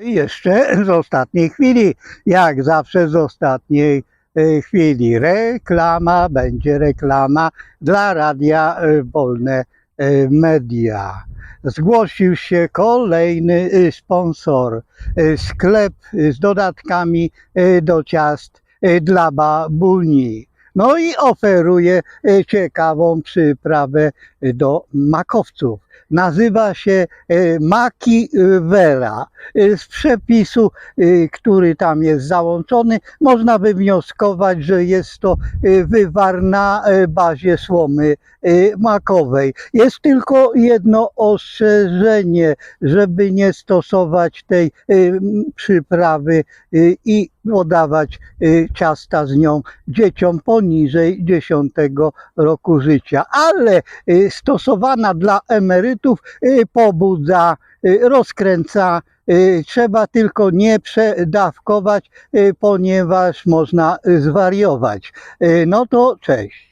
I jeszcze z ostatniej chwili, jak zawsze z ostatniej e, chwili, reklama, będzie reklama dla Radia e, Wolne e, Media. Zgłosił się kolejny sponsor, sklep z dodatkami do ciast dla babuni. No i oferuje ciekawą przyprawę do makowców. Nazywa się e, Maki Vera. E, Z przepisu, e, który tam jest załączony, można wywnioskować, że jest to wywar na bazie słomy makowej. Jest tylko jedno ostrzeżenie, żeby nie stosować tej przyprawy i podawać ciasta z nią dzieciom poniżej 10 roku życia, ale stosowana dla emerytów e, pobudza, e, rozkręca. e, Trzeba tylko nie przedawkować, ponieważ można zwariować. No to cześć.